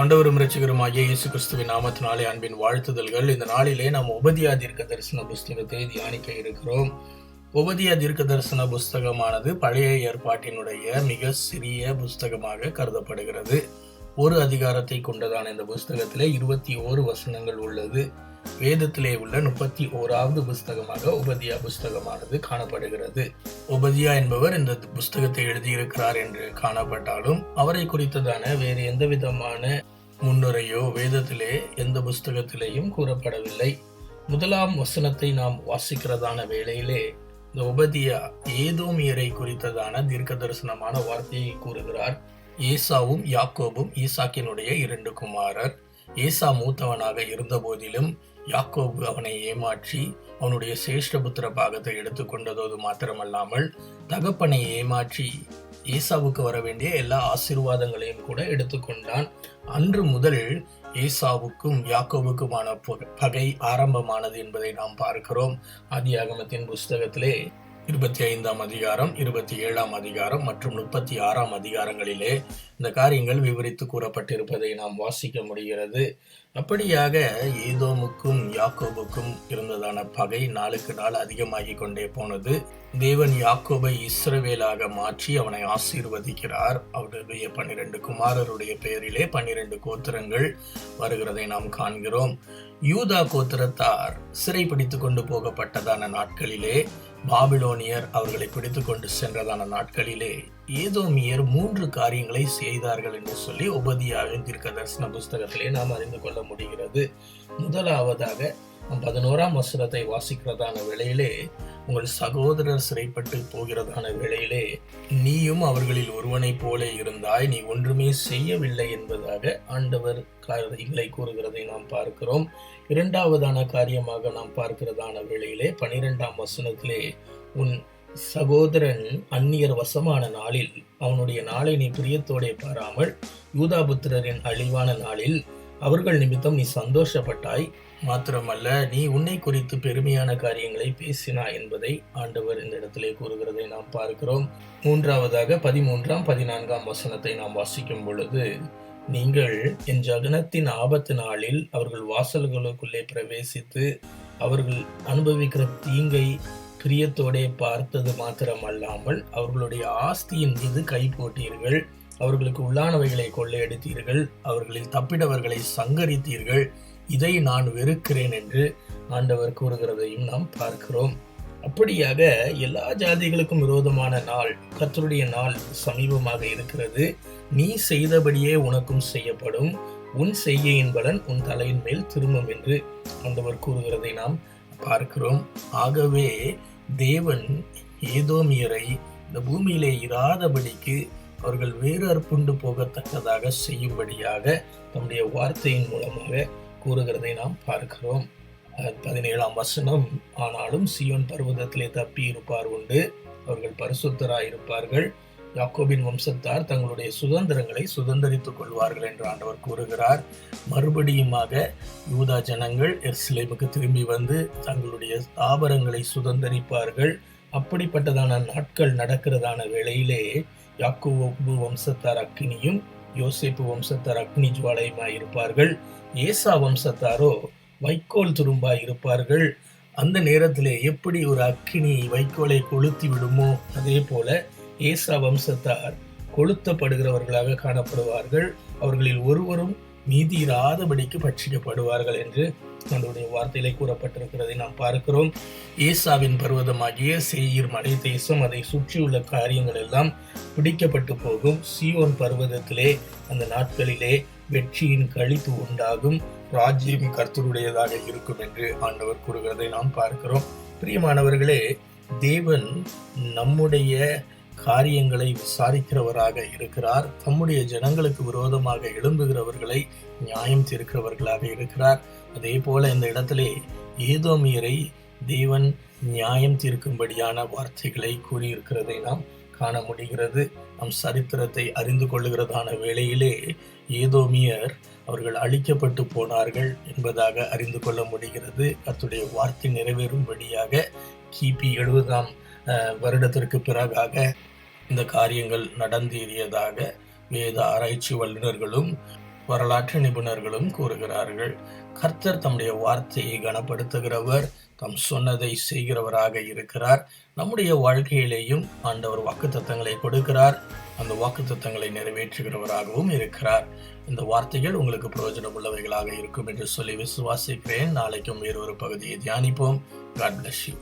ஆண்டவரும் ரசிகருமாகிய இயேசு கிறிஸ்துவின் நாமத்தினாலே அன்பின் வாழ்த்துதல்கள். இந்த நாளிலே நாம் உபதியா தீர்க்க தரிசன புஸ்தகத்தை தியானிக்க இருக்கிறோம். உபதியா தீர்க்க தரிசன புஸ்தகமானது பழைய ஏற்பாட்டினுடைய மிக சிறிய புஸ்தகமாக கருதப்படுகிறது. ஒரு அதிகாரத்தை கொண்டதான இந்த புஸ்தகத்தில் இருபத்தி ஓரு வசனங்கள் உள்ளது. வேதத்திலே உள்ள முப்பத்தி ஓராவது புஸ்தகமாக உபதியா புஸ்தகமானது காணப்படுகிறது. உபதியா என்பவர் இந்த புஸ்தகத்தை எழுதியிருக்கிறார் என்று காணப்பட்டாலும் அவரை குறித்ததான வேறு எந்த விதமான முன்னுரையோ வேதத்திலே எந்த புஸ்தகத்திலேயும் கூறப்படவில்லை. முதலாம் வசனத்தை நாம் வாசிக்கிறதான வேளையிலே இந்த உபதியா ஏதோமியரை குறித்ததான தீர்க்க தரிசனமான வார்த்தையை கூறுகிறார். ஏசாவும் யாக்கோபும் ஈசாக்கினுடைய இரண்டு குமாரர். ஏசா மூத்தவனாக இருந்த போதிலும் யாக்கோபு அவனை ஏமாற்றி அவனுடைய சேஷ்டபுத்திர பாகத்தை எடுத்துக்கொண்டதோடு மாத்திரமல்லாமல் தகப்பனை ஏமாற்றி ஏசாவுக்கு வர வேண்டிய எல்லா ஆசீர்வாதங்களையும் கூட எடுத்துக்கொண்டான் அன்று முதல் ஏசாவுக்கும் யாக்கோவுக்குமான பக- பகை ஆரம்பமானது என்பதை நாம் பார்க்கிறோம். ஆதியாகமத்தின் புஸ்தகத்திலே இருபத்தி ஐந்தாம் அதிகாரம் இருபத்தி ஏழாம் அதிகாரம் மற்றும் முப்பத்தி ஆறாம் அதிகாரங்களிலே இந்த காரியங்கள் விவரித்து கூறப்பட்டிருப்பதை நாம் வாசிக்க முடிகிறது. அப்படியாக ஏதோமுக்கும் யாக்கோபுக்கும் இருந்ததான பகை நாளுக்கு நாள் அதிகமாகி கொண்டே போனது. தேவன் யாக்கோபை இஸ்ரவேலாக மாற்றி அவனை ஆசீர்வதிக்கிறார். அவருடைய பன்னிரண்டு குமாரருடைய பெயரிலே பன்னிரண்டு கோத்திரங்கள் வருகிறதை நாம் காண்கிறோம். யூதா கோத்திரத்தார் சிறைப்பிடித்து கொண்டு போகப்பட்டதான நாட்களிலே பாபிலோனியர் அவர்களை பிடித்து கொண்டு சென்றதான நாட்களிலே ஏதோமியர் மூன்று காரியங்களை செய்தார்கள் என்று சொல்லி உபதியாவின் தீர்க்க தரிசன புஸ்தகத்திலே நாம் அறிந்து கொள்ள முடிகிறது. முதலாவதாக பதினோராம் வசனத்தை வாசிக்கிறதான வேளையிலே உங்கள் சகோதரர் சிறைப்பட்டு போகிறதான வேளையிலே நீயும் அவர்களில் ஒருவனைப் போல இருந்தாய் நீ ஒன்றுமே செய்யவில்லை என்பதாக ஆண்டவர் காரியங்களை கூறுகிறதை நாம் பார்க்கிறோம். இரண்டாவதான காரியமாக நாம் பார்க்கிறதான வேளையிலே பனிரெண்டாம் வசனத்திலே உன் சகோதரன் அந்நியர் வசமான நாளில் அவனுடைய நாளை நீ பிரியத்தோடே பாராமல் யூதாபுத்திரரின் அழிவான நாளில் அவர்கள் நிமித்தம் நீ சந்தோஷப்பட்டாய். மாத்திரமல்ல நீ உன்னை குறித்து பெருமையான காரியங்களை பேசினாய் என்பதை ஆண்டவர் இந்த இடத்திலே கூறுகிறதை நாம் பார்க்கிறோம். மூன்றாவதாக பதிமூன்றாம் பதினான்காம் வசனத்தை நாம் வாசிக்கும் பொழுது நீங்கள் என் ஜகனத்தின் ஆபத்து நாளில் அவர்கள் வாசல்களுக்குள்ளே பிரவேசித்து அவர்கள் அனுபவிக்கிற தீங்கை பிரியத்தோடே பார்த்தது மாத்திரமல்லாமல் அவர்களுடைய ஆஸ்தியின் மீது கை போட்டீர்கள். அவர்களுக்கு உள்ளானவைகளை கொள்ளையடித்தீர்கள். அவர்களில் தப்பிடவர்களை சங்கரித்தீர்கள். இதை நான் வெறுக்கிறேன் என்று ஆண்டவர் கூறுகிறதையும் நாம் பார்க்கிறோம். அப்படியாக எல்லா ஜாதிகளுக்கும் விரோதமான நாள் கத்தருடைய நாள் சமீபமாக இருக்கிறது. நீ செய்தபடியே உனக்கும் செய்யப்படும். உன் செய்கையின் பலன் உன் தலையின் மேல் திரும்பும் என்று ஆண்டவர் கூறுகிறதை நாம் பார்க்கிறோம். ஆகவே தேவன் ஏதோமியரை இந்த பூமியிலே இராதபடிக்கு அவர்கள் வேறு அற்புண்டு போகத்தக்கதாக செய்யும்படியாக தம்முடைய வார்த்தையின் மூலமாக கூறுகிறதை நாம் பார்க்கிறோம். பதினேழாம் வசனம் ஆனாலும் சியோன் பர்வதத்திலே தப்பி இருப்பார் உண்டு. அவர்கள் பரிசுத்தராயிருப்பார்கள். இருப்பார்கள் யாக்கோபின் வம்சத்தார் தங்களுடைய சுதந்திரங்களை சுதந்திரித்துக் கொள்வார்கள் என்று ஆண்டவர் கூறுகிறார். மறுபடியுமாக யூதா ஜனங்கள் எர்சிலேமுக்கு திரும்பி வந்து தங்களுடைய தாவரங்களை சுதந்திரிப்பார்கள். அப்படிப்பட்டதான நாட்கள் நடக்கிறதான வேளையிலே யாக்கோபு வம்சத்தார் அக்கினியும் யோசிப்பு வம்சத்தார் அக்னி ஜுவாலையுமாய் இருப்பார்கள் ஏசா வம்சத்தாரோ வைக்கோல் துரும்பாய் இருப்பார்கள் அந்த நேரத்திலே எப்படி ஒரு அக்கினி வைக்கோலை கொளுத்தி விடுமோ? அதே போல ஏசா வம்சத்தார் கொளுத்தப்படுகிறவர்களாக காணப்படுவார்கள். அவர்களில் ஒருவரும் மீதியிராதபடிக்கு பட்சிக்கப்படுவார்கள் என்று நம்முடைய வார்த்தையிலே கூறப்பட்டிருக்கிறதை நாம் பார்க்கிறோம். ஏசாவின் பர்வதமாகிய சேயீர் மலை தேசம் அதை சுற்றியுள்ள காரியங்கள் எல்லாம் பிடிக்கப்பட்டு போகும். சியோன் பர்வதத்திலே அந்த நாட்களிலே வெற்றியின் கழிப்பு உண்டாகும். ராஜ்யம் கர்த்தருடையதாக இருக்கும் என்று ஆண்டவர் கூறுகிறதை நாம் பார்க்கிறோம். பிரியமானவர்களே தேவன் நம்முடைய காரியங்களை விசாரிக்கிறவராக இருக்கிறார். தம்முடைய ஜனங்களுக்கு விரோதமாக எழும்புகிறவர்களை நியாயம் தீர்க்கிறவர்களாக இருக்கிறார். அதே போல இந்த இடத்திலே ஏதோமியரை தேவன் நியாயம் தீர்க்கும்படியான வார்த்தைகளை கூறியிருக்கிறதை நாம் காண முடிகிறது. நம் சரித்திரத்தை அறிந்து கொள்ளுகிறதான வேளையிலே ஏதோமியர் அவர்கள் அழிக்கப்பட்டு போனார்கள் என்பதாக அறிந்து கொள்ள முடிகிறது. அத்துடைய வார்த்தை நிறைவேறும்படியாக கிபி எழுபதாம் வருடத்திற்கு பிறகாக இந்த காரியங்கள் நடந்தேறியதாக வேத ஆராய்ச்சி வல்லுநர்களும் வரலாற்று நிபுணர்களும் கூறுகிறார்கள். கர்த்தர் தம்முடைய வார்த்தையை கனப்படுத்துகிறவர் தம் சொன்னதை செய்கிறவராக இருக்கிறார். நம்முடைய வாழ்க்கையிலேயும் ஆண்டவர் வாக்குத்தத்தங்களை கொடுக்கிறார். அந்த வாக்குத்தத்தங்களை நிறைவேற்றுகிறவராகவும் இருக்கிறார். இந்த வார்த்தைகள் உங்களுக்கு பிரயோஜனம் உள்ளவைகளாக இருக்கும் என்று சொல்லி விசுவாசிக்கிறேன். நாளைக்கும் வேறொரு பகுதியை தியானிப்போம். God bless you